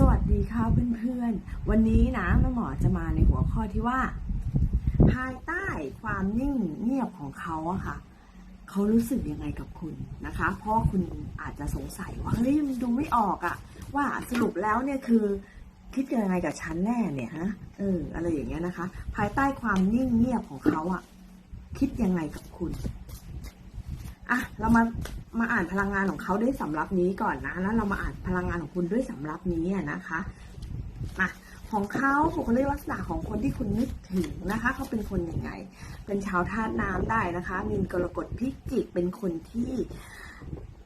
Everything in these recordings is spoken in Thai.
สวัสดีค่ะเพื่อนๆ วันนี้นะแม่หมอจะมาในหัวข้อที่ว่า ภายใต้ความนิ่งเงียบของเขาอะค่ะ เขารู้สึกยังไงกับคุณนะคะ เพราะคุณอาจจะสงสัยว่าเฮ้ยมันดูไม่ออกอะว่าสรุปแล้วเนี่ยคือ คิดยังไงกับฉันแน่เนี่ยฮะเอออะไรอย่างเงี้ยนะคะ ภายใต้ความนิ่งเงียบของเขาอะคิดยังไงกับคุณอะเรามา มาอ่านพลังงานของเขาด้วยสำรับนี้ก่อนนะ แล้วเรามาอ่านพลังงานของคุณด้วยสำรับนี้นะคะมาของเขาบุคลิกลักษณะของคนที่คุณนึกถึงนะคะ เขาเป็นคนยังไง เป็นชาวธาตุน้ำได้นะคะ มีนกรกฎพิจิก เป็นคนที่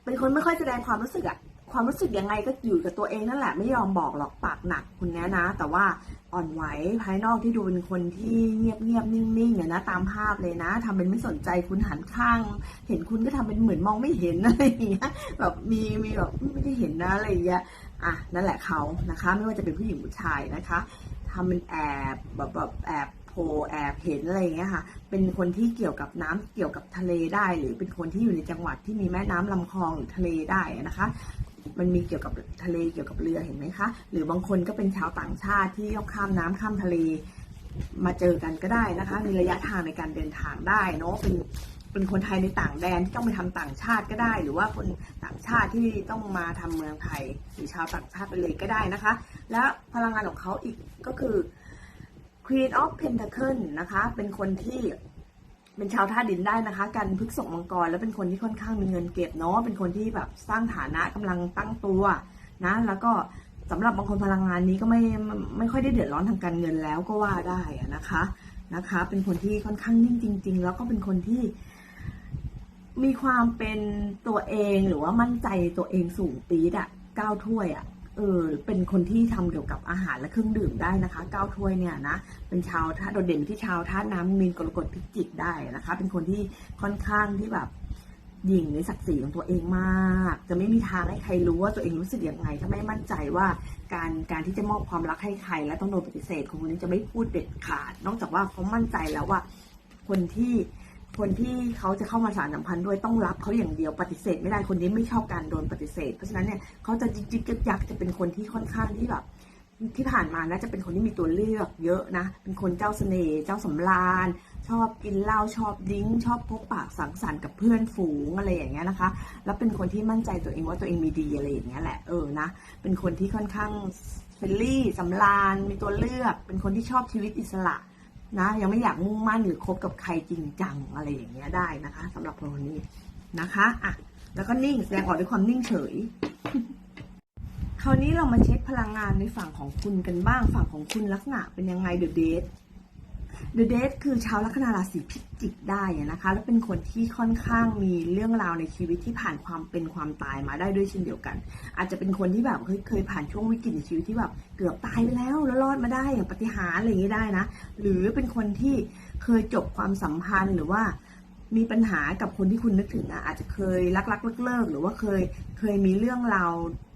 เป็นคนไม่ค่อยแสดงความรู้สึกอะ ความรู้สึกยังไงก็อยู่กับตัวเองนั่นแหละไม่ยอมบอกหรอกปากหนักคุณแน่นะ แต่ว่าอ่อนไหวภายนอกที่ดูเป็นคนที่เงียบเงียบนิ่งๆเนี่ยนะตามภาพเลยนะทำเป็นไม่สนใจคุณหันข้าง เห็นคุณก็ทำเป็นเหมือนมองไม่เห็นอะไรอย่างเงี้ยแบบมีมีแบบไม่ได้เห็นนะอะไรอย่างเงี้ยอะนั่นแหละเขานะคะ ไม่ว่าจะเป็นผู้หญิงผู้ชายนะคะทำเป็นแอบแบบแบบแอบโผล่แอบเห็นอะไรอย่างเงี้ยค่ะ เป็นคนที่เกี่ยวกับน้ำเกี่ยวกับทะเลได้ หรือเป็นคนที่อยู่ในจังหวัดที่มีแม่น้ำลำคลองหรือทะเลได้นะคะ มันมีเกี่ยวกับทะเลเกี่ยวกับเรือเห็นไหมคะ หรือบางคนก็เป็นชาวต่างชาติที่ต้องข้ามน้ำข้ามทะเลมาเจอกันก็ได้นะคะ มีระยะทางในการเดินทางได้เนาะเป็นเป็นคนไทยในต่างแดนที่ต้องไปทำต่างชาติก็ได้ หรือว่าคนต่างชาติที่ต้องมาทำเมืองไทย หรือชาวต่างชาติไปเลยก็ได้นะคะ และพลังงานของเขาอีกก็คือ Queen of Pentacle นะคะ เป็นคนที่ เป็นชาวธาตุดินได้นะคะ กันพฤกษกมังกร แล้วเป็นคนที่ค่อนข้างมีเงินเก็บเนาะเป็นคนที่แบบสร้างฐานะกำลังตั้งตัวนะแล้วก็สำหรับบางคนพลังงานนี้ก็ไม่ไม่ค่อยได้เดือดร้อนทางการเงินแล้วก็ว่าได้นะคะนะคะ เป็นคนที่ค่อนข้างนิ่งจริง ๆ แล้วก็เป็นคนที่มีความเป็นตัวเองหรือว่ามั่นใจตัวเองสูงปี๊ดอะก้าวถ้วยอะ เออเป็นคนที่ทำเกี่ยวกับอาหารและเครื่องดื่มได้นะคะเก้าถ้วยเนี่ยนะเป็นชาวท่าตุโดดเด่นที่ชาวท่าตุน้ำมีนกรกฎพิจิกได้นะคะ เป็นคนที่ค่อนข้างที่แบบหยิ่งในศักดิ์ศรีของตัวเองมาก จะไม่มีทางให้ใครรู้ว่าตัวเองรู้สึกยังไง ถ้าไม่มั่นใจว่าการการที่จะมอบความรักให้ใคร และต้องโดนปฏิเสธคนคนนี้จะไม่พูดเด็ดขาด นอกจากว่าเขามั่นใจแล้วว่าคนที่ คนที่เขาจะเข้ามาสารสัมพันธ์ด้วยต้องรับเขาอย่างเดียวปฏิเสธ ไม่ได้คนนี้ไม่ชอบการโดนปฏิเสธ เพราะฉะนั้นเนี่ยเขาจะจิกจิกยักจะเป็นคนที่ค่อนข้างที่แบบที่ผ่านมานะจะเป็นคนที่มีตัวเลือกเยอะนะ เป็นคนเจ้าเสน่ห์เจ้าสำราญ ชอบกินเหล้าชอบดิ้ง ชอบพบปากสังสรรค์กับเพื่อนฝูงอะไรอย่างเงี้ยนะคะ แล้วเป็นคนที่มั่นใจตัวเองว่าตัวเองมีดีอะไรอย่างเงี้ยแหละเออนะ เป็นคนที่ค่อนข้างเฟรนลี่สำราญมีตัวเลือก เป็นคนที่ชอบชีวิตอิสระ นะยังไม่อยากมุ่งมั่นหรือคบกับใครจริงจังอะไรอย่างเงี้ยได้นะคะสำหรับคนนี้นะคะอะแล้วก็นิ่งแสดงออกด้วยความนิ่งเฉย คราวนี้เรามาเช็คพลังงานในฝั่งของคุณกันบ้าง ฝั่งของคุณลักษณะเป็นยังไงเดอะเดท เดอะเดทคือชาวลัคนาราศีพิจิกได้นะคะ และเป็นคนที่ค่อนข้างมีเรื่องราวในชีวิตที่ผ่านความเป็นความตายมาได้ด้วยเช่นเดียวกัน อาจจะเป็นคนที่แบบเคยเคยผ่านช่วงวิกฤตในชีวิตที่แบบเกือบตายไปแล้วแล้วรอดมาได้อย่างปฏิหารอะไรอย่างนี้ได้นะ หรือเป็นคนที่เคยจบความสัมพันธ์หรือว่ามีปัญหากับคนที่คุณนึกถึงอะอาจจะเคยรักรักเลิกเลิกหรือว่าเคยเคยมีเรื่องราว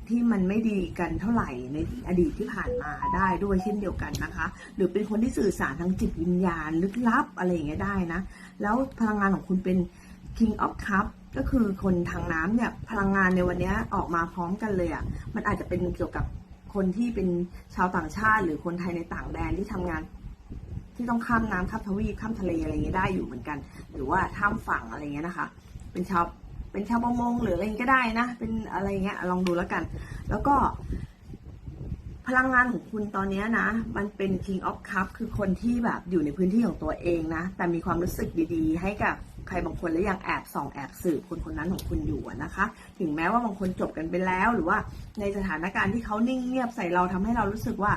ที่มันไม่ดีกันเท่าไหร่ในอดีตที่ผ่านมาได้ด้วยเช่นเดียวกันนะคะ หรือเป็นคนที่สื่อสารทางจิตวิญญาณลึกลับอะไรอย่างเงี้ยได้นะ แล้วพลังงานของคุณเป็น King of Cup ก็คือคนทางน้ำเนี่ยพลังงานในวันเนี้ยออกมาพร้อมกันเลยอะ่ะมันอาจจะเป็นเกี่ยวกับคนที่เป็นชาวต่างชาติ หรือคนไทยในต่างแดนที่ทำงาน ที่ต้องข้ามน้ำข้ามทวีปข้ามทะเลอะไรเงี้ยได้อยู่เหมือนกัน หรือว่าข้ามฝั่งอะไรเงี้ยนะคะ เป็นชาว เป็นชาวประมงหรืออะไรก็ได้นะ เป็นอะไรเงี้ยลองดูแล้วกัน แล้วก็ พลังงานของคุณตอนนี้นะ มันเป็น King of Cup คือคนที่แบบอยู่ในพื้นที่ของตัวเองนะ แต่มีความรู้สึกดีๆ ให้กับใครบางคนและยังแอบส่องแอบสืบคนคนนั้นของคุณอยู่นะคะ ถึงแม้ว่าบางคนจบกันไปแล้ว หรือว่าในสถานการณ์ที่เขานิ่งเงียบใส่เราทำให้เรารู้สึกว่า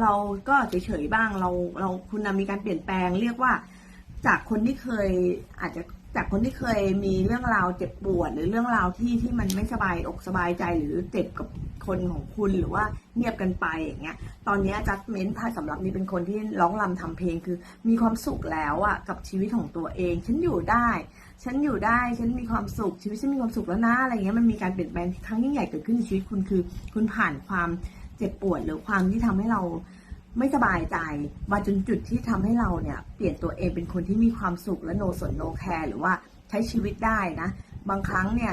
เราก็เฉยๆบ้างเราเราคุณนะมีการเปลี่ยนแปลงเรียกว่า จากคนที่เคยอาจจะ จากคนที่เคยมีเรื่องราวเจ็บปวด หรือเรื่องราวที่ที่มันไม่สบายอกสบายใจหรือเจ็บกับคนของคุณหรือว่าเงียบกันไปอย่างเงี้ย ตอนนี้จัดเม้นต์ถ้าสำหรับนี้เป็นคนที่ร้องรำทำเพลงคือ มีความสุขแล้วอะกับชีวิตของตัวเอง ฉันอยู่ได้ ฉันอยู่ได้ ฉันมีความสุข ชีวิตฉันมีความสุขแล้วนะอะไรเงี้ยมันมีการเปลี่ยนแปลงครั้งยิ่งใหญ่เกิดขึ้นในชีวิตคุณคือ คุณผ่านความเจ็บปวดหรือความที่ทำให้เรา ไม่สบายใจมาจนจุดที่ทำให้เราเนี่ยเปลี่ยนตัวเองเป็นคนที่มีความสุขและโนสนโนแคร์หรือว่าใช้ชีวิตได้นะ บางครั้งเนี่ย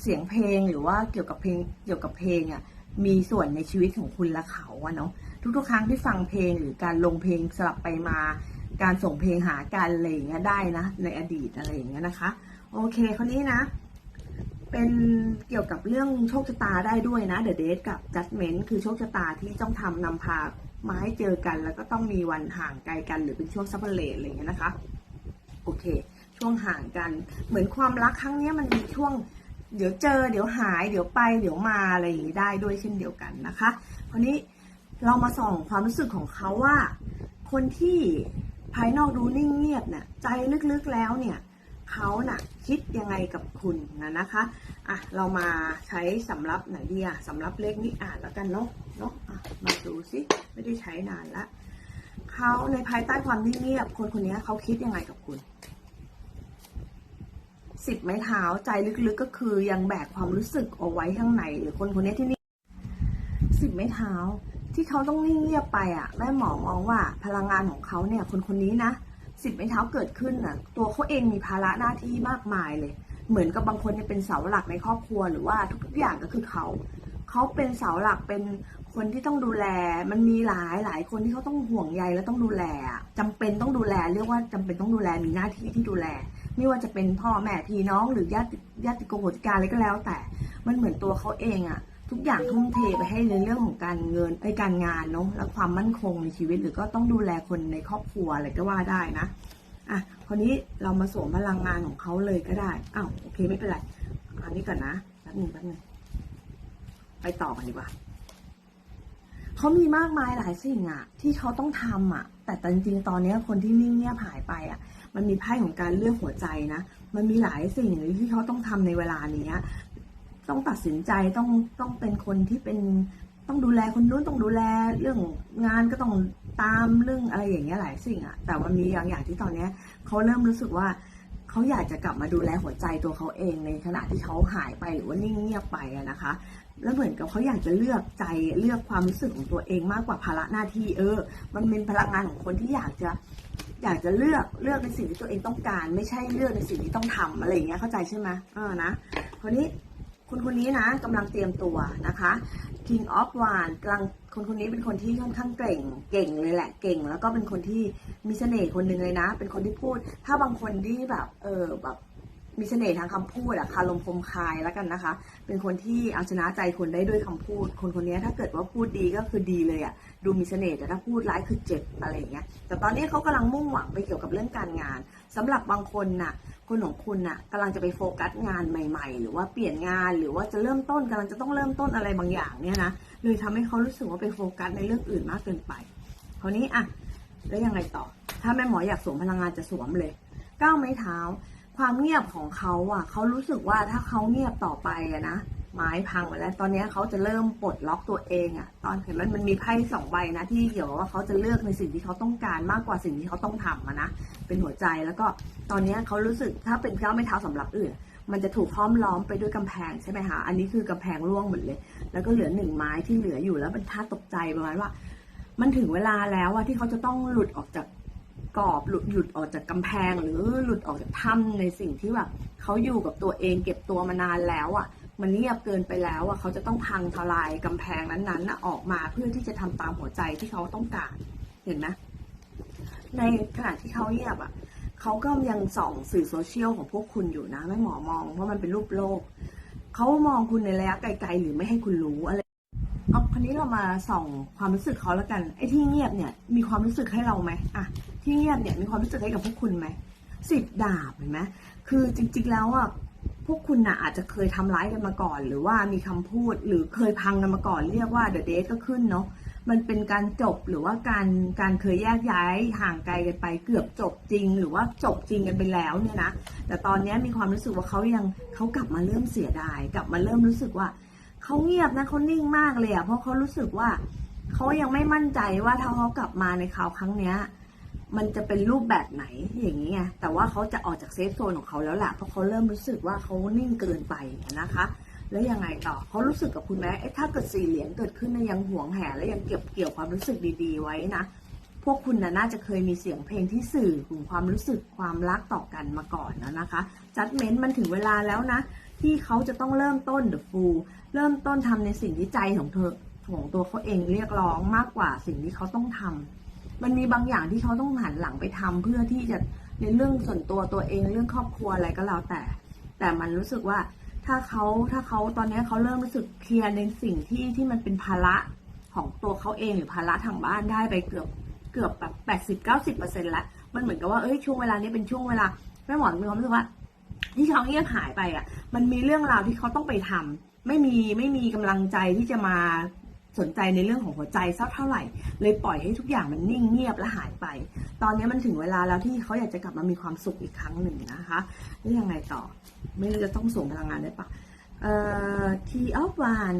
เสียงเพลงหรือว่าเกี่ยวกับเพลงเกี่ยวกับเพลงอะ่ะมีส่วนในชีวิตของคุณและเขาอะเนาะทุกๆ ครั้งที่ฟังเพลงหรือการลงเพลงสลับไปมา การส่งเพลงหากันอะไรอย่างเงี้ยได้นะ ในอดีตอะไรอย่างเงี้ยนะคะ โอเคคราวนี้นะ เป็นเกี่ยวกับเรื่องโชคชะตาได้ด้วยนะ The Date กับ Judgment คือโชคชะตาที่ต้องทำนำพา มาให้เจอกัน แล้วก็ต้องมีวันห่างไกลกัน หรือเป็นช่วงซัพเปอร์เลทอะไรเงี้ยนะคะ โอเค ช่วงห่างกัน เหมือนความรักครั้งเนี้ยมันมีช่วง เดี๋ยวเจอ เดี๋ยวหาย เดี๋ยวไป เดี๋ยวมาอะไรอย่างนี้ได้ด้วยเช่นเดียวกันนะคะคราวนี้เรามาส่องความรู้สึกของเขาว่า คนที่ภายนอกดูนิ่งเงียบเนี่ยใจลึกๆแล้วเนี่ย เขาน่ะคิดยังไงกับคุณนะนะคะอะเรามาใช้สำรับไหนดีอะสำรับเลขนี้อ่านแล้วกันเนาะเนาะอะมาดูสิไม่ได้ใช้นานละเขาในภายใต้ความนิ่งเงียบคนคนนี้เขาคิดยังไงกับคุณสิบไม้เท้าใจลึกๆก็คือยังแบกความรู้สึกเอาไว้ข้างในหรือคนคนนี้ที่นี่สิบไม้เท้าที่เขาต้องนิ่งเงียบไปอะแม่หมอมองว่าพลังงานของเขาเนี่ย คนคนนี้นะ สิบไม้เท้าเกิดขึ้นน่ะ ตัวเขาเองมีภาระหน้าที่มากมายเลย เหมือนกับบางคนเนี่ยเป็นเสาหลักในครอบครัวหรือว่าทุกๆอย่างก็คือเขา เขาเป็นเสาหลักเป็นคนที่ต้องดูแล มันมีหลายหลายคนที่เขาต้องห่วงใยและต้องดูแลอะจำเป็นต้องดูแล เรียกว่าจำเป็นต้องดูแลมีหน้าที่ที่ดูแล ไม่ว่าจะเป็นพ่อแม่พี่น้องหรือญาติญาติโกโหติการอะไรก็แล้ว แต่ มันเหมือนตัวเขาเองอะ ทุกอย่างทุ่มเทไปให้ในเรื่องของการเงินไอ้การงานเนาะและความมั่นคงในชีวิต หรือก็ต้องดูแลคนในครอบครัวอะไรก็ว่าได้นะอะคราวนี้เรามาสวมพลังงานของเขาเลยก็ได้อ้าวโอเคไม่เป็นไรอันนี้ก่อนนะแป๊บนึงแป๊บนึงไปต่อกันดีกว่าเขามีมากมายหลายสิ่งอะที่เขาต้องทำอะแต่จริงๆตอนนี้คนที่นิ่งเงียบหายไปอะมันมีไพ่ของการเลือกหัวใจนะ มันมีหลายสิ่งที่เขาต้องทำในเวลานี้ ต้องตัดสินใจต้องต้องเป็นคนที่เป็นต้องดูแลคนนู้นต้องดูแลเรื่องงานก็ต้องตามเรื่องอะไรอย่างเงี้ยหลายสิ่งอะแต่มันมีอย่างอย่างที่ตอนเนี้ยเขาเริ่มรู้สึกว่าเขาอยากจะกลับมาดูแลหัวใจตัวเขาเองในขณะที่เขาหายไปหรือว่านิ่งเงียบไปอะนะคะ แล้วเหมือนกับเขาอยากจะเลือกใจเลือกความรู้สึกของตัวเองมากกว่าภาระหน้าที่เออ มันเป็นพลังงานของคนที่อยากจะอยากจะเลือกเลือกในสิ่งที่ตัวเองต้องการ ไม่ใช่เลือกในสิ่งที่ต้องทำอะไรอย่างเงี้ยเข้าใจใช่ไหมเออนะคราวนี้ คนคนนี้นะกำลังเตรียมตัวนะคะ King of w a n d กำลังคนคนนี้เป็นคนที่ค่อนข้างเก่ง เก่งเลยแหละเก่ง แล้วก็เป็นคนที่มีเสน่ห์คนหนึ่งเลยนะ เป็นคนที่พูด ถ้าบางคนที่แบบเออแบบ มีเสน่ห์ทางคำพูดอะคารมคมคายแล้วกันนะคะ เป็นคนที่เอาชนะใจคนได้ด้วยคำพูด คนคนนี้ถ้าเกิดว่าพูดดีก็คือดีเลยอะดูมีเสน่ห์แต่ถ้าพูดร้ายคือเจ็บอะไรอย่างเงี้ย แต่ตอนนี้เขากำลังมุ่งหวังไปเกี่ยวกับเรื่องการงานสำหรับบางคนน่ะ คนของคุณน่ะกำลังจะไปโฟกัสงานใหม่ ๆ หรือว่าเปลี่ยนงานหรือว่าจะเริ่มต้นกำลังจะต้องเริ่มต้นอะไรบางอย่างเนี่ยนะเลยทำให้เขารู้สึกว่าไปโฟกัสในเรื่องอื่นมากเกินไปคราวนี้อะแล้วยังไงต่อ ถ้าแม่หมออยากสวมพลังงานจะสวมเลยก้าวไม้เท้า ความเงียบของเขาอะ เขารู้สึกว่าถ้าเขาเงียบต่อไปอะนะไม้พังไปแล้ว ตอนนี้เขาจะเริ่มปลดล็อกตัวเองอะตอนเห็นมันมันมีไพ่สองใบนะที่เกี่ยวว่าเขาจะเลือกในสิ่งที่เขาต้องการมากกว่าสิ่งที่เขาต้องทำอะนะเป็นหัวใจแล้วก็ตอนนี้เขารู้สึกถ้าเป็นก้าไม้เท้าสำหรับอื่น มันจะถูกห้อมล้อมไปด้วยกำแพงใช่ไหมคะอันนี้คือกำแพงร่วงหมดเลย แล้วก็เหลือหนึ่งไม้ที่เหลืออยู่แล้วเป็นท่าตกใจประมาณว่า มันถึงเวลาแล้วอะที่เขาจะต้องหลุดออกจาก กรอบหลุดหลุดออกจากกำแพง หรือหลุดออกจากถ้ำในสิ่งที่แบบเขาอยู่กับตัวเองเก็บตัวมานานแล้วอะมันเงียบเกินไปแล้วอะเขาจะต้องพังทลายกำแพงนั้นๆนะออกมาเพื่อที่จะทำตามหัวใจที่เขาต้องการเห็นไหมในขณะที่เขาเงียบอะเขาก็ยังส่องสื่อโซเชียลของพวกคุณอยู่นะไม่หมอมองเพราะมันเป็นรูปโลกเขามองคุณในระยะไกลๆหรือไม่ให้คุณรู้อะไร เอาคราวนี้เรามาส่องความรู้สึกเขาแล้วกันไอ้ที่เงียบเนี่ยมีความรู้สึกให้เราไหมอะที่เงียบเนี่ยมีความรู้สึกให้กับพวกคุณไหมสิบดาบเห็นไหมคือจริง ๆ แล้วอะพวกคุณน่ะอาจจะเคยทำร้ายกันมาก่อน หรือว่ามีคำพูดหรือเคยพังกันมาก่อน เรียกว่าเดอะเดทก็ขึ้นเนาะมันเป็นการจบหรือว่าการการเคยแยกย้ายห่างไกลกันไปเกือบจบจริง หรือว่าจบจริงกันไปแล้วเนี่ยนะแต่ตอนนี้มีความรู้สึกว่าเขายังเขากลับมาเริ่มเสียดาย กลับมาเริ่มรู้สึกว่า เขาเงียบนะเขานิ่งมากเลยอะเพราะเขารู้สึกว่าเขายังไม่มั่นใจว่าถ้าเขากลับมาในคราวครั้งเนี้ย มันจะเป็นรูปแบบไหนอย่างนี้ไงแต่ว่าเขาจะออกจากเซฟโซนของเขาแล้วแหละเพราะเขาเริ่มรู้สึกว่าเขานิ่งเกินไปนะคะ แล้วยังไงต่อเขารู้สึกกับคุณไหมเอ๊ะถ้าเกิดสี่เหรียญเกิดขึ้นนะยังหวงแหนและยังเก็บเกี่ยวความรู้สึกดีๆ ไว้นะพวกคุณนะน่าจะเคยมีเสียงเพลงที่สื่อถึงความรู้สึกความรักต่อกันมาก่อนนะนะคะจัดเม้นมันถึงเวลาแล้วนะ ที่เขาจะต้องเริ่มต้น the full เริ่มต้นทำในสิ่งที่ใจของเธอของตัวเขาเองเรียกร้องมากกว่าสิ่งที่เขาต้องทำมันมีบางอย่างที่เขาต้องหันหลังไปทำเพื่อที่จะในเรื่องส่วนตัวตัวเองเรื่องครอบครัวอะไรก็แล้วแต่ แต่มันรู้สึกว่าถ้าเขาถ้าเขาตอนนี้เขาเริ่มรู้สึกเคลียร์ในสิ่งที่ที่มันเป็นภาระของตัวเขาเองหรือภาระทางบ้านได้ไปเกือบเกือบแบบแปดสิบเก้าสิบเปอร์เซ็นต์แล้วมันเหมือนกับว่าเอ้ยช่วงเวลานี้เป็นช่วงเวลาแม่หมอนมีความรู้สึกว่า ที่เขาเงียบหายไปอะ มันมีเรื่องราวที่เขาต้องไปทำไม่มีไม่มีกำลังใจที่จะมาสนใจในเรื่องของหัวใจสักเท่าไหร่ เลยปล่อยให้ทุกอย่างมันนิ่งเงียบและหายไป ตอนนี้มันถึงเวลาแล้วที่เขาอยากจะกลับมามีความสุขอีกครั้งหนึ่งนะคะแล้วยังไงต่อ ไม่รู้จะต้องส่งพลังงานได้ปะเอ่อทีออฟวาน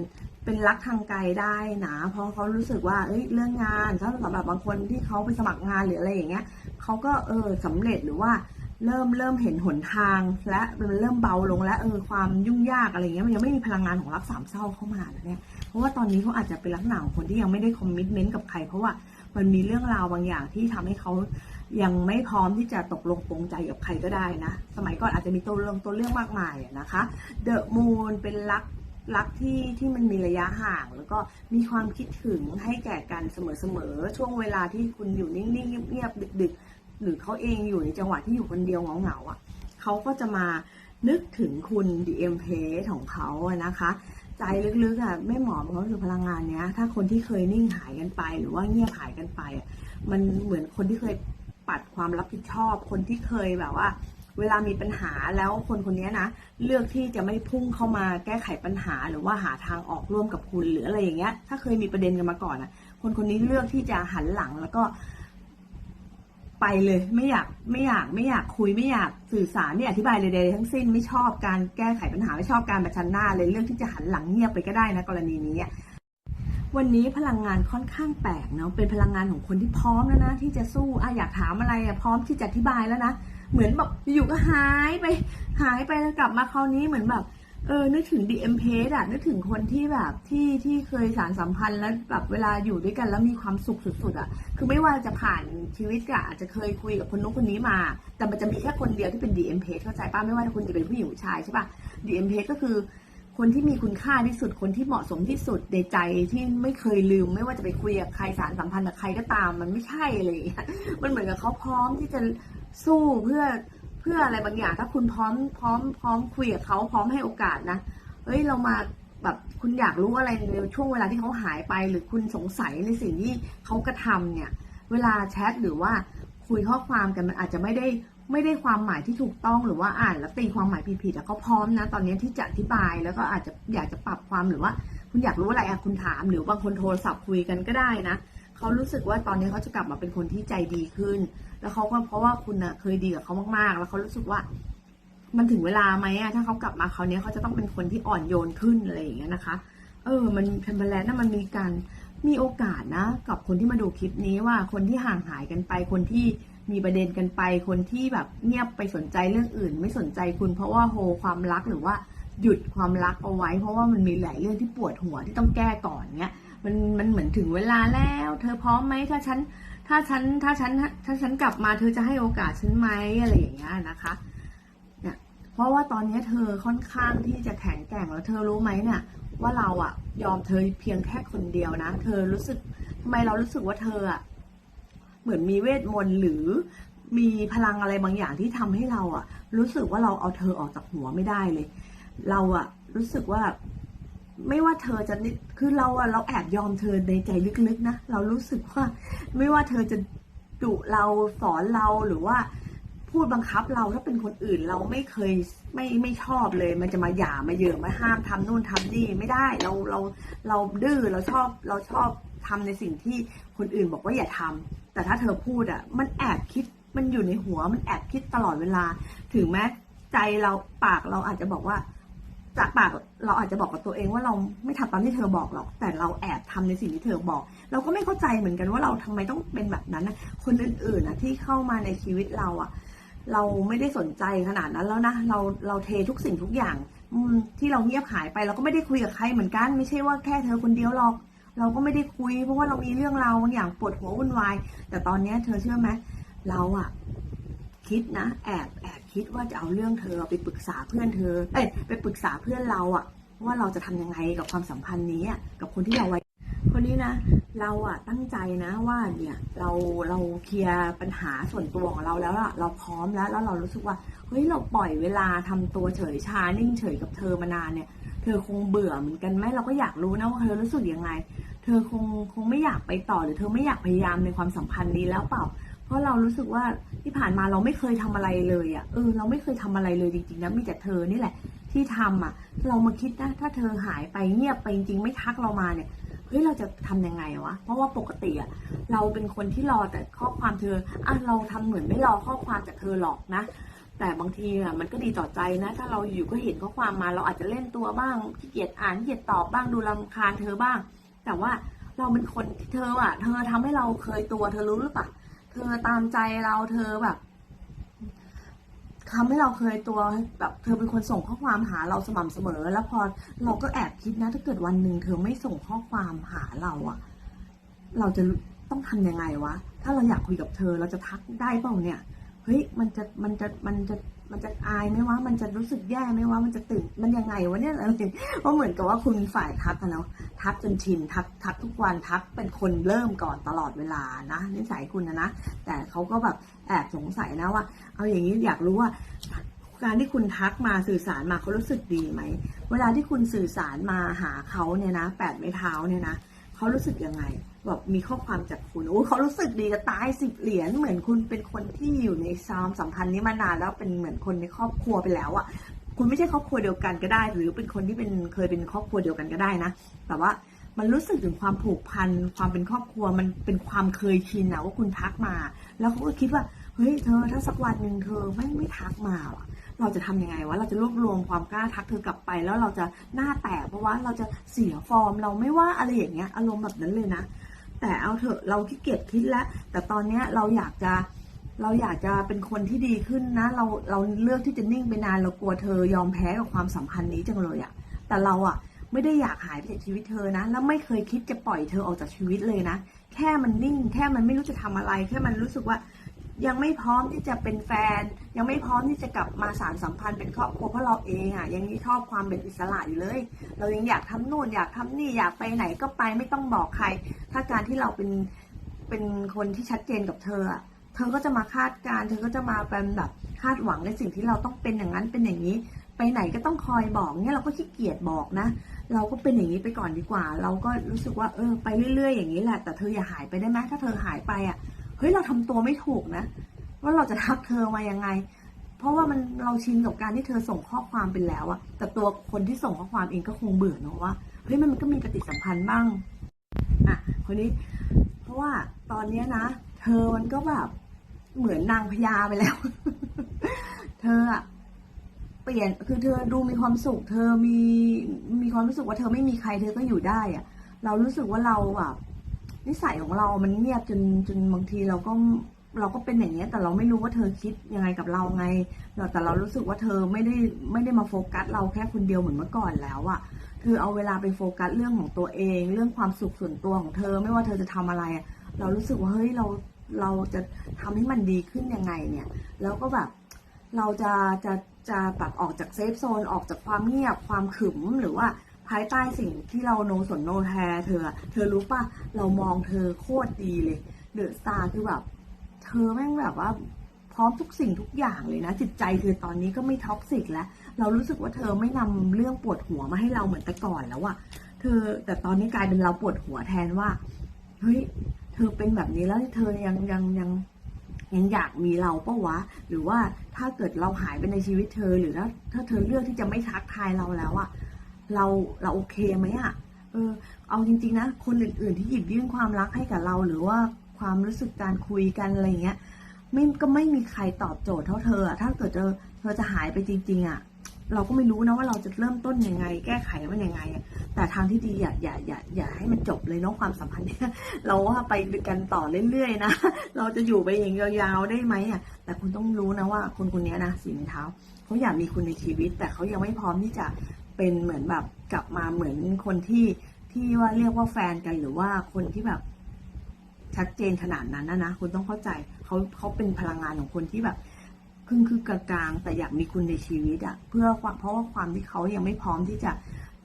เป็นรักทางไกลได้นะเพราะเขารู้สึกว่าเอ้ยเรื่องงานถ้าสำหรับบางคนที่เขาไปสมัครงานหรืออะไรอย่างเงี้ยเขาก็เออสำเร็จหรือว่า เริ่มเริ่มเห็นหนทางและมันเริ่มเบาลงและเออความยุ่งยากอะไรเงี้ยมันยังไม่มีพลังงานของรักสามเศร้าเข้ามาเนี่ยเพราะว่าตอนนี้เขาอาจจะเป็นลักษณะของคนที่ยังไม่ได้คอมมิชเมนต์กับใคร เพราะว่ามันมีเรื่องราวบางอย่างที่ทำให้เขายังไม่พร้อมที่จะตกลงปรงใจกับใครก็ได้นะ สมัยก่อนอาจจะมีตัวเรื่องตัวเรื่องมากมายอะนะคะ เดอะมูนเป็นรักรักที่ที่มันมีระยะห่าง แล้วก็มีความคิดถึงให้แก่กันเสมอๆช่วงเวลาที่คุณอยู่นิ่งๆเงียบๆดึก หรือเขาเองอยู่ในจังหวะที่อยู่คนเดียวเหงาๆอะเขาก็จะมานึกถึงคุณ DM p a ของเขาอะนะคะ ใจลึกๆอะไม่หมอมันก็คือพลังงานเนี้ย ถ้าคนที่เคยนิ่งหายกันไป หรือว่าเงียบหายกันไปอะมันเหมือนคนที่เคยปัดความรับผิดชอบ คนที่เคยแบบว่า เวลามีปัญหาแล้วคนคนนี้นะเลือกที่จะไม่พุ่งเข้ามาแก้ไขปัญหาหรือว่าหาทางออกร่วมกับคุณหรืออะไรอย่างเงี้ย ถ้าเคยมีประเด็นกันมาก่อนอะ คนคนนี้เลือกที่จะหันหลังแล้วก็ ไปเลย ไม่อยากไม่อยากไม่อยากคุยไม่อยากสื่อสารไม่อธิบายเลยๆทั้งสิ้นไม่ชอบการแก้ไขปัญหาไม่ชอบการประชันหน้าเลยเรื่องที่จะหันหลังเงียบไปก็ได้นะกรณีนี้วันนี้พลังงานค่อนข้างแปลกเนาะเป็นพลังงานของคนที่พร้อมแล้วนะที่จะสู้อะอยากถามอะไรอะพร้อมที่จะอธิบายแล้วนะเหมือนแบบอยู่ก็หายไป หายไปแล้วกลับมาคราวนี้เหมือนแบบ เออ นึกถึง DM p a g e อะนึกถึงคนที่แบบที่ที่เคยสารสัมพันธ์แล้วแบบเวลาอยู่ด้วยกันแล้วมีความสุขสุดๆอะคือไม่ว่าจะผ่านชีวิตอะอาจจะเคยคุยกับคนนู้นคนนี้มา แต่มันจะมีแค่คนเดียวที่เป็น DM p a g e เข้าใจป่ะไม่ว่าคุณจะเป็นผู้หญิงผู้ชายใช่ป่ะ DM p a g e ก็คือ คนที่มีคุณค่าที่สุดคนที่เหมาะสมที่สุดในใจที่ไม่เคยลืม ไม่ว่าจะไปคุยกับใครสารสัมพันธ์กับใครก็ตาม มันไม่ใช่เลยมันเหมือนกับเขาพร้อมที่จะสู้เพื่อ เพื่ออะไรบางอย่างถ้าคุณพร้อมพร้อมพร้อมคุยกับเขาพร้อมให้โอกาสนะเฮ้ยเรามาแบบคุณอยากรู้อะไรในช่วงเวลาที่เขาหายไป หรือคุณสงสัยในสิ่งที่เขากระทำเนี่ย เวลาแชทหรือว่าคุยข้อความกันมันอาจจะไม่ได้ไม่ได้ความหมายที่ถูกต้องหรือว่าอ่านแล้วตีความหมายผิดๆแต่เขาพร้อมนะ ตอนนี้ที่จะอธิบายแล้วก็อาจจะอยากจะปรับความหรือว่า คุณอยากรู้อะไรอะคุณถาม หรือบางคนโทรศัพท์คุยกันก็ได้นะเขารู้สึกว่าตอนนี้เขาจะกลับมาเป็นคนที่ใจดีขึ้น แล้วเขาก็เพราะว่าคุณนะเคยดีกับเขามากๆ แล้วเขารู้สึกว่า มันถึงเวลาไหมอะถ้าเขากลับมาคราวนี้เขาจะต้องเป็นคนที่อ่อนโยนขึ้นอะไรอย่างเงี้ยนะคะ เออ มันแพนแลนน่ะมันมีการมีโอกาสนะ กับคนที่มาดูคลิปนี้ว่าคนที่ห่างหายกันไปคนที่มีประเด็นกันไปคนที่แบบเงียบไปสนใจเรื่องอื่น ไม่สนใจคุณเพราะว่าโฮความรักหรือว่าหยุดความรักเอาไว้ เพราะว่ามันมีหลายเรื่องที่ปวดหัวที่ต้องแก้ก่อนเนี้ยมันมันเหมือนถึงเวลาแล้ว เธอพร้อมไหมถ้าฉัน ถ้าฉันถ้าฉันถ้าฉันกลับมาเธอจะให้โอกาสฉันไหมอะไรอย่างเงี้ยนะคะเนี่ยเพราะว่าตอนนี้เธอค่อนข้างที่จะแข็งแกร่งแล้วเธอรู้ไหมเนี่ยว่าเราอะยอมเธอเพียงแค่คนเดียวนะ เธอรู้สึกทำไมเรารู้สึกว่าเธออะเหมือนมีเวทมนต์หรือมีพลังอะไรบางอย่างที่ทำให้เราอะรู้สึกว่าเราเอาเธอออกจากหัวไม่ได้เลย เราอะรู้สึกว่า ไม่ว่าเธอจะนิคือเราอะเราแอบยอมเธอในใจลึกๆนะเรารู้สึกว่า ไม่ว่าเธอจะดุเราสอนเราหรือว่า พูดบังคับเราถ้าเป็นคนอื่นเราไม่เคยไม่ไม่ชอบเลย มันจะมาหย่ามาเยิงมาห้ามทำนู่นทำนี่ไม่ได้เราเราเราดื้อเราชอบเราชอบทำในสิ่งที่คนอื่นบอกว่าอย่าทำแต่ถ้าเธอพูดอะมันแอบคิดมันอยู่ในหัวมันแอบคิดตลอดเวลา ถึงแม้ใจเราปากเราอาจจะบอกว่า จากปากเราอาจจะบอกกับตัวเองว่าเราไม่ทำตามที่เธอบอกหรอก แต่เราแอบทำในสิ่งที่เธอบอก เราก็ไม่เข้าใจเหมือนกันว่าเราทำไมต้องเป็นแบบนั้นนะคนอื่นๆนะที่เข้ามาในชีวิตเราอะเราไม่ได้สนใจขนาดนั้นแล้วนะเราเราเททุกสิ่งทุกอย่าง อืที่เราเงียบหายไปเราก็ไม่ได้คุยกับใครเหมือนกัน ไม่ใช่ว่าแค่เธอคนเดียวหรอก เราก็ไม่ได้คุย เพราะว่าเรามีเรื่องราวบางอย่างปวดหัววุ่นวาย แต่ตอนนี้เธอเชื่อไหมเราอะคิดนะ แอบแอบ คิดว่าจะเอาเรื่องเธอไปปรึกษาเพื่อนเธอ เอ้ยไปปรึกษาเพื่อนเราอะว่าเราจะทำยังไงกับความสัมพันธ์นี้กับคนที่เราไว้คนนี้นะเราอะตั้งใจนะว่าเนี่ยเราเราเคลียร์ปัญหาส่วนตัวของเราแล้วอะเราพร้อมแล้ว แล้วเรารู้สึกว่าเฮ้ยเราปล่อยเวลาทำตัวเฉยชานิ่งเฉยกับเธอมานานเนี่ย เธอคงเบื่อเหมือนกันไหมเราก็อยากรู้นะว่าเธอรู้สึกยังไง เธอคงคงไม่อยากไปต่อหรือเธอไม่อยากพยายามในความสัมพันธ์นี้แล้วเปล่า ราะเรารู้สึกว่าที่ผ่านมาเราไม่เคยทำอะไรเลยอะ่ะเออเราไม่เคยทำอะไรเลยจริงๆนะมีแต่เธอนี่แหละ ที่ทำอะ เรามาคิดนะถ้าเธอหายไปเงียบไปจริงๆไม่ทักเรามาเนี่ยเฮ้ยเราจะทำยังไงวะเพราะว่าปกติอะเราเป็นคนที่รอแต่ข้อความเธออะเราทำเหมือนไม่รอข้อความจากเธอหรอกนะแต่บางทีอะมันก็ดีต่อใจนะ ถ้าเราอยู่ก็เห็นข้อความมา เราอาจจะเล่นตัวบ้างขี้เกียจอ่านขี้เกียจตอบบ้างดูรำคาญเธอบ้าง แต่ว่าเราเป็นคนเธออะ เธอทำให้เราเคยตัวเธอรู้หรือเปล่า เธอตามใจเราเธอแบบทำให้เราเคยตัวแบบเธอเป็นคนส่งข้อความหาเราสม่ำเสมอ แล้วพอเราก็แอบคิดนะ ถ้าเกิดวันหนึ่งเธอไม่ส่งข้อความหาเราอะเราจะต้องทำยังไงวะ ถ้าเราอยากคุยกับเธอเราจะทักได้เปล่าเนี่ย เฮ้ยมันจะมันจะมันจะ มันจะอายไหมวะมันจะรู้สึกแย่ไหมวะมันจะตื่นมันยังไงวะเนี่ยอะไรเพราะเหมือนกับว่าคุณฝ่ายทักกันเนาะทักจนชินทักทักทุกวันทักเป็นคนเริ่มก่อนตลอดเวลานะนิสัยคุณนะนะแต่เขาก็แบบแอบสงสัยนะว่า เอาอย่างนี้อยากรู้ว่าการที่คุณทักมาสื่อสารมาเขารู้สึกดีไหม เวลาที่คุณสื่อสารมาหาเขาเนี่ยนะแปดไม้เท้าเนี่ยนะ เขารู้สึกยังไงแบบมีข้อความจากคุณโอ้เขารู้สึกดีจะตายสิบเหรียญเหมือนคุณเป็นคนที่อยู่ในซามสัมพันธ์นี้มานานแล้วเป็นเหมือนคนในครอบครัวไปแล้วอะ่ะคุณไม่ใช่ครอบครัวเดียวกันก็ได้ หรือเป็นคนที่เป็นเคยเป็นครอบครัวเดียวกันก็ได้นะ แต่ว่ามันรู้สึกถึงความผูกพันความเป็นครอบครัวมันเป็นความเคยชินนะว่าคุณทักมา แล้วเขาก็คิดว่าเฮ้ยเธอถ้าสักวันหนึ่งเธอไม่ไม่ทักมาว่ะเราจะทำยังไงวะเราจะรวบรวมความกล้าทักเธอกลับไป แล้วเราจะหน้าแตกเพราะว่าเราจะเสียฟอร์ม เราไม่ว่าอะไรอย่างเงี้ยอารมณ์แบบนั้นเลยนะ แต่เอาเถอะเราขี้เกียจคิดแล้ว แต่ตอนเนี้ยเราอยากจะเราอยากจะเป็นคนที่ดีขึ้นนะ เราเราเลือกที่จะนิ่งไปนานเรากลัวเธอยอมแพ้กับความสัมพันธ์นี้จังเลยอะแต่เราอะไม่ได้อยากหายไปจากชีวิตเธอนะ แล้วไม่เคยคิดจะปล่อยเธอออกจากชีวิตเลยนะ แค่มันนิ่ง แค่มันไม่รู้จะทำอะไร แค่มันรู้สึกว่า ยังไม่พร้อมที่จะเป็นแฟน ยังไม่พร้อมที่จะกลับมาสารสัมพันธ์เป็นครอบครัวเพราะเราเองอะยังชอบความเป็นอิสระอยู่เลย เรายังอยากทำนู่นอยากทำนี่อยากไปไหนก็ไปไม่ต้องบอกใคร ถ้าการที่เราเป็นเป็นคนที่ชัดเจนกับเธอ เธอก็จะมาคาดการณ์เธอก็จะมาเป็นแบบคาดหวังในสิ่งที่เราต้องเป็นอย่างนั้นเป็นอย่างนี้ ไปไหนก็ต้องคอยบอกเนี่ยเราก็ขี้เกียจบอกนะ เราก็เป็นอย่างนี้ไปก่อนดีกว่า เราก็รู้สึกว่าเออไปเรื่อยๆอย่างนี้แหละแต่เธออย่าหายไปได้ไหมถ้าเธอหายไปอะ ฮ้ยเราทำตัวไม่ถูกนะ ว่าเราจะทักเธอมายังไง เพราะว่ามันเราชินกับการที่เธอส่งข้อความไปแล้วอะแต่ตัวคนที่ส่งข้อความเองก็คงเบื่อเนอะว่าเฮ้ยมันก็มีปฏิสัมพันธ์บ้างอะคนนี้ เพราะว่าตอนเนี้ยนะ เธอมันก็แบบเหมือนนางพญาไปแล้ว เธออะเปลี่ยนคือเธอดูมีความสุข เธอมีมีความรู้สึกว่าเธอไม่มีใครเธอก็อยู่ได้อะเรารู้สึกว่าเราแบบ นิสัยของเรา มันเงียบจนจนบางทีเราก็เราก็เป็นอย่างเงี้ย แต่เราไม่รู้ว่าเธอคิดยังไงกับเราไงแต่เรารู้สึกว่าเธอไม่ได้ไม่ได้มาโฟกัส เราแค่คนเดียวเหมือนเมื่อก่อนแล้วอะเธอเอาเวลาไปโฟกัสเรื่องของตัวเอง เรื่องความสุขส่วนตัวของเธอ ไม่ว่าเธอจะทำอะไรเรารู้สึกว่าเฮ้ยเราเราจะทำให้มันดีขึ้นยังไงเนี่ย แล้วก็แบบเราจะจะจะแบบออกจากเซฟโซนออกจากความเงียบความขึมหรือว่า ภายใต้สิ่งที่เราโนสนโนแทเธอ เธอรู้ป่ะ เรามองเธอโคตรดีเลย เดอะสตาร์คือแบบ เธอแม่งแบบว่าพร้อมทุกสิ่งทุกอย่างเลยนะ จิตใจเธอตอนนี้ก็ไม่ท็อกซิกแล้ว เรารู้สึกว่าเธอไม่นำเรื่องปวดหัวมาให้เราเหมือนแต่ก่อนแล้วอะเธอแต่ตอนนี้กลายเป็นเราปวดหัวแทนว่า เฮ้ย เธอเป็นแบบนี้แล้วเธอยังยังยังยังอยากมีเราปะวะ หรือว่าถ้าเกิดเราหายไปในชีวิตเธอ หรือถ้าถ้าเธอเลือกที่จะไม่ทักทายเราแล้วอะ เราเราโอเคไหมอะเออเอาจริง ๆ นะ คนอื่น ๆ ที่หยิบยื่นความรักให้กับเราหรือว่าความรู้สึกการคุยกันอะไรเงี้ยไม่ก็ไม่มีใครตอบโจทย์เท่าเธออะถ้าเกิดเธอเธอจะหายไปจริง ๆอะเราก็ไม่รู้นะว่าเราจะเริ่มต้นยังไง แก้ไขมันยังไง แต่ทางที่ดีอย่าอย่าอย่าอย่าให้มันจบเลยเนาะความสัมพันธ์เนี่ยเราว่าไปกันต่อเรื่อยๆนะเราจะอยู่ไปอย่างยาวๆได้ไหมอะแต่คุณต้องรู้นะว่าคนคนนี้นะสีไม้เท้าเขาอยากมีคุณในชีวิต แต่เขายังไม่พร้อมที่จะ เป็นเหมือนแบบกลับมาเหมือนคนที่ที่ว่าเรียกว่าแฟนกันหรือว่าคนที่แบบชัดเจนขนาดนั้นนะนะคุณต้องเข้าใจเขาเขาเป็นพลังงานของคนที่แบบครึ่งคือกลางๆแต่อยากมีคุณในชีวิตอะเพื่อเพราะว่าความที่เขายังไม่พร้อมที่จะ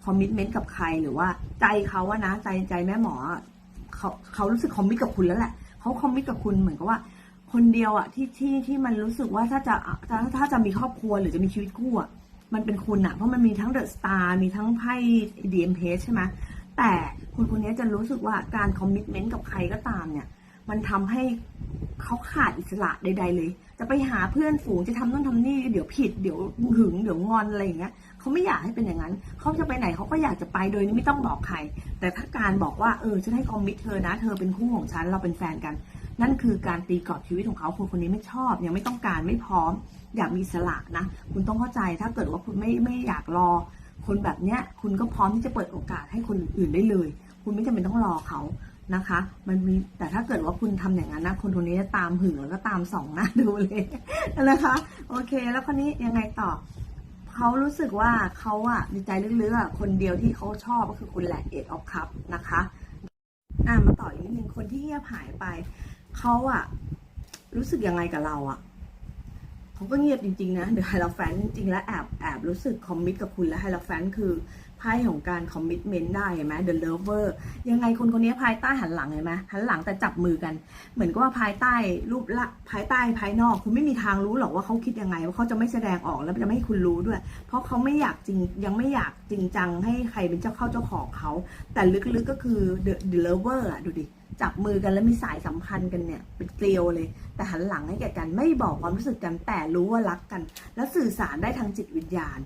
คอมมิชเมนต์กับใครหรือว่าใจเขาอะนะใจใจแม่หมอเขาเขารู้สึกคอมมิตกับคุณแล้วแหละเขาคอมมิตกับคุณเหมือนกับว่า คนเดียวอะที่ที่ที่มันรู้สึกว่าถ้าจะถ้าถ้าจะมีครอบครัวหรือจะมีชีวิตคู่อะ มันเป็นคุณอะเพราะมันมีทั้งเดอะสตาร์มีทั้งไพ่ดีเอ็มเพใช่ไหมแต่คุณคนนี้จะรู้สึกว่าการคอมมิชเมนต์กับใครก็ตามเนี่ย มันทำให้เขาขาดอิสระใด ๆ เลย จะไปหาเพื่อนฝูงจะทำนู่นทำนี่เดี๋ยวผิดเดี๋ยวหึงเดี๋ยวงอนอะไรอย่างเงี้ยเขาไม่อยากให้เป็นอย่างนั้นเขาจะไปไหนเขาก็อยากจะไปโดยไม่ต้องบอกใคร แต่ถ้าการบอกว่าเออฉันให้คอมมิตเธอนะ เธอเป็นคู่ของฉันเราเป็นแฟนกัน นั่นคือการตีกรอบชีวิตของเขาคนคนนี้ไม่ชอบยังไม่ต้องการไม่พร้อม อยากมีอิสระนะ คุณต้องเข้าใจถ้าเกิดว่าคุณไม่ไม่อยากรอ คนแบบเนี้ยคุณก็พร้อมที่จะเปิดโอกาสให้คนอื่นได้เลย คุณไม่จำเป็นต้องรอเขานะคะ มันมีแต่ถ้าเกิดว่าคุณทำอย่างนั้นนะคนคนนี้จะตามหึงแล้วก็ตามส่องหน้าดูเลยนะคะโอเค แล้วคนนี้ยังไงต่อเขารู้สึกว่าเขาอะในใจลึกๆอะคนเดียวที่เขาชอบก็คือคุณแหละเอ็ดออฟคัพนะคะอะมาต่ออีกนิดนึงคนที่เงียบหายไปเขาอะรู้สึกยังไงกับเราอะ เขาก็เงียบจริง ๆ นะเดี๋ยวไฮลาแฟนจริงๆ แล้วแอบแอบรู้สึกคอมมิตกับคุณและไฮลาแฟนคือไพ่ของการคอมมิตเมนต์ได้เห็นไหม The Lover ยังไงคนคนนี้ภายใต้หันหลังเห็นไหมหันหลังแต่จับมือกัน เหมือนกับว่าภายใต้รูปละภายใต้ภายนอก คุณไม่มีทางรู้หรอกว่าเขาคิดยังไงว่าเขาจะไม่แสดงออกแล้วจะไม่ให้คุณรู้ด้วย เพราะเขาไม่อยากจริงยังไม่อยากจริงจังให้ใครเป็นเจ้าเข้าเจ้าของเขาแต่ลึกๆก็คือ The, The Lover อะดูดิ จับมือกันแล้วมีสายสัมพันธ์กันเนี่ยเป็นเกลียวเลย แต่หันหลังให้แก่กันไม่บอกความรู้สึกกันแต่รู้ว่ารักกัน แล้วสื่อสารได้ทางจิตวิญญาณ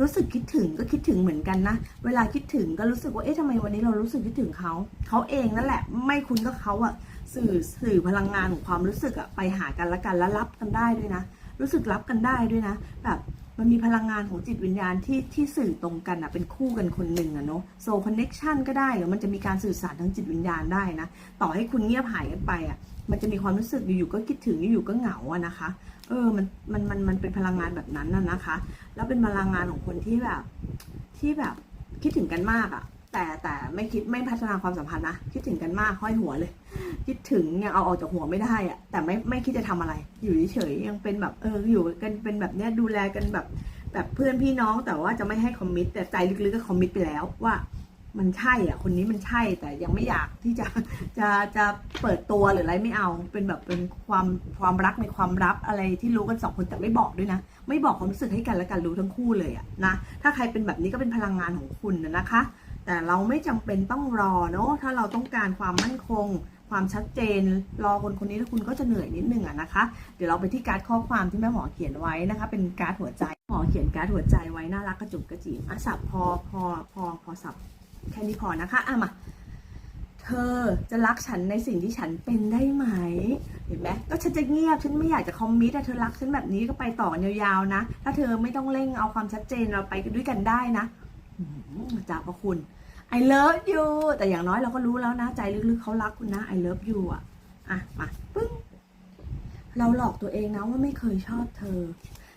รู้สึกคิดถึงก็คิดถึงเหมือนกันนะ เวลาคิดถึงก็รู้สึกว่าเอ๊ะทำไมวันนี้เรารู้สึกคิดถึงเขาเขาเองนั่นแหละ ไม่คุณก็เขาอะสื่อสื่อพลังงานของความรู้สึกอะไปหากันละกันแล้วรับกันได้ด้วยนะ รู้สึกรับกันได้ด้วยนะ แบบ มันมีพลังงานของจิตวิญญาณที่ที่สื่อตรงกันอะเป็นคู่กันคนหนึ่งอะเนาะโซคอนเน็กชันก็ได้หรือมันจะมีการสื่อสารทางจิตวิญญาณได้นะ ต่อให้คุณเงียบหายกันไปอะมันจะมีความรู้สึกอยู่ๆก็คิดถึงอยู่ๆก็เหงาอะนะคะ เออมันมันมันมันเป็นพลังงานแบบนั้นน่ะนะคะ แล้วเป็นพลังงานของคนที่แบบ ที่แบบคิดถึงกันมากอะ แต่แต่ไม่คิดไม่พัฒนาความสัมพันธ์นะคิดถึงกันมากห้อยหัวเลย คิดถึงยังเอาออกจากหัวไม่ได้อะแต่ไม่ไม่คิดจะทำอะไร อยู่เฉยๆยังเป็นแบบเอออยู่กันเป็นแบบเนี้ยดูแลกันแบบแบบเพื่อนพี่น้องแต่ว่าจะไม่ให้คอมมิตแต่ใจลึกๆก็คอมมิตไปแล้วว่ามันใช่อะ คนนี้มันใช่แต่ยังไม่อยากที่จะจะจะเปิดตัวหรืออะไรไม่เอา เป็นแบบเป็นความความรักในความลับอะไรที่รู้กันสองคนแต่ไม่บอกด้วยนะ ไม่บอกความรู้สึกให้กันและกันรู้ทั้งคู่เลยอะนะถ้าใครเป็นแบบนี้ก็เป็นพลังงานของคุณนะนะคะ แต่เราไม่จำเป็นต้องรอเนาะถ้าเราต้องการความมั่นคง ความชัดเจน รอคนคนนี้แล้วคุณก็จะเหนื่อยนิดนึงอะนะคะ เดี๋ยวเราไปที่การ์ดข้อความที่แม่หมอเขียนไว้นะคะ เป็นการ์ดหัวใจหมอเขียนการ์ดหัวใจไว้น่ารักกระจุกกระจิ๋มอะสับพอพอพอพอสับแค่นี้พอนะคะอะมาเธอจะรักฉันในสิ่งที่ฉันเป็นได้ไหม เห็นไหมก็ฉันจะเงียบฉันไม่อยากจะคอมมิตแต่เธอรักฉันแบบนี้ก็ไปต่อยาวๆนะ ถ้าเธอไม่ต้องเร่งเอาความชัดเจนเราไปด้วยกันได้นะ จากพระคุณ I love you แต่อย่างน้อยเราก็รู้แล้วนะ ใจลึกๆเขารักคุณนะ I love you อะ อะ มาปึ้ง เราหลอกตัวเองนะว่าไม่เคยชอบเธอ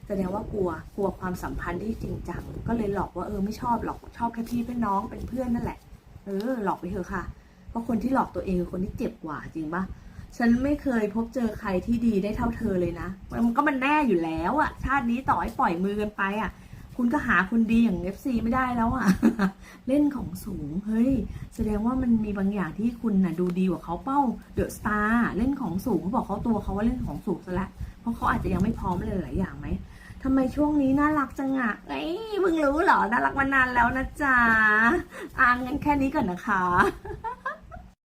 แสดงว่ากลัว กลัวความสัมพันธ์ที่จริงจัง ก็เลยหลอกว่าเออไม่ชอบหรอก ชอบแค่พี่เป็นน้องเป็นเพื่อนนั่นแหละ เออ หลอกไปเถอะค่ะ เพราะคนที่หลอกตัวเองคือคนที่เจ็บกว่าจริงปะฉันไม่เคยพบเจอใครที่ดีได้เท่าเธอเลยนะ มันก็มันแน่อยู่แล้วอะชาตินี้ต่อให้ปล่อยมือกันไปอะ คุณก็หาคนดีอย่าง FC ไม่ได้แล้วอะเล่นของสูง เฮ้ย แสดงว่ามันมีบางอย่างที่คุณน่ะดูดีกว่าเขาเป้าเดอะสตาร์เล่นของสูงเขาบอกเขาตัวเขาว่าเล่นของสูงซะแล้วเพราะเขาอาจจะยังไม่พร้อมเลยหลายอย่างไหมทำไมช่วงนี้น่ารักจังอะเอ้ยเพิ่งรู้เหรอ น่ารักมานานแล้วนะจ๊ะอ่างั้นแค่นี้ก่อนนะคะ